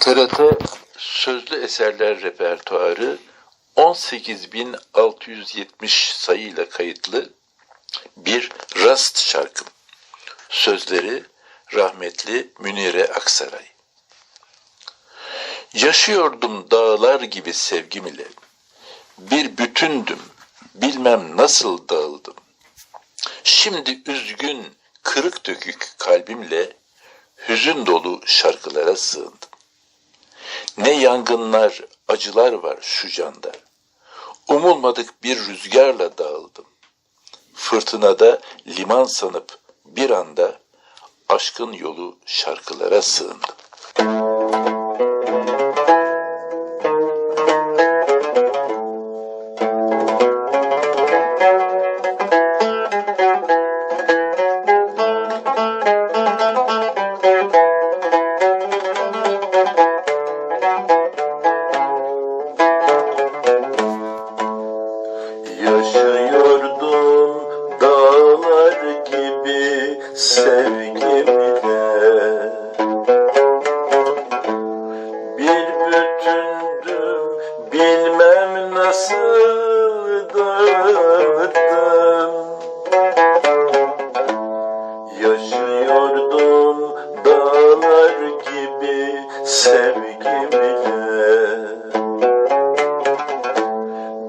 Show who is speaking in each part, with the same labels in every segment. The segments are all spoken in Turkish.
Speaker 1: TRT Sözlü Eserler Repertuarı 18.670 sayıyla kayıtlı bir rast şarkım. Sözleri rahmetli Münire Aksaray. Yaşıyordum dağlar gibi sevgim ile. Bir bütündüm, bilmem nasıl dağıldım. Şimdi üzgün, kırık dökük kalbimle hüzün dolu şarkılara sığındım. Ne yangınlar, acılar var şu canda. Umulmadık bir rüzgarla dağıldım. Fırtınada liman sanıp bir anda aşkın yolu şarkılara sığındım.
Speaker 2: Dağıttım Yaşıyordum dağlar gibi sevgimle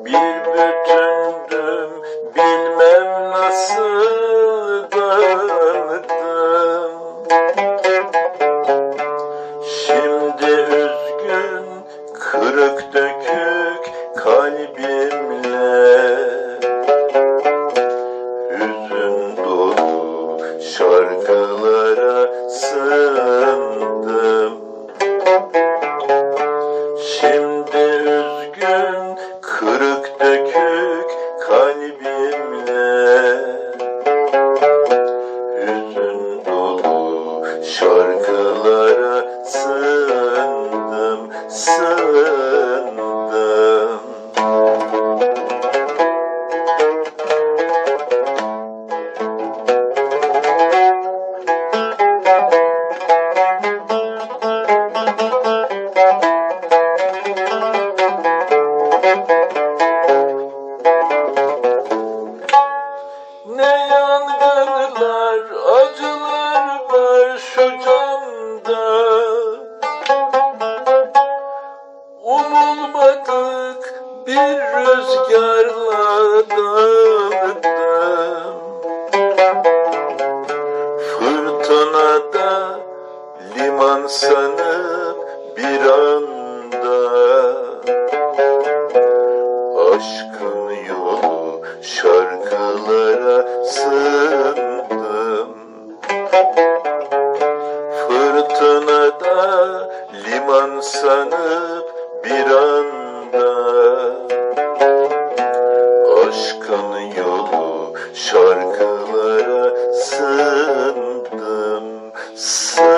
Speaker 2: bir bütündüm bilmem nasıl dağıldım Şimdi üzgün kırık dökük kalbimle Umulmadık bir rüzgarla dağıldım Fırtınada liman sanıp bir anda. Aşkın yolu şarkılara sığındım. Fırtınada liman sanıp bir anda. Aşkın yolu şarkılara sığındım. Sığındım.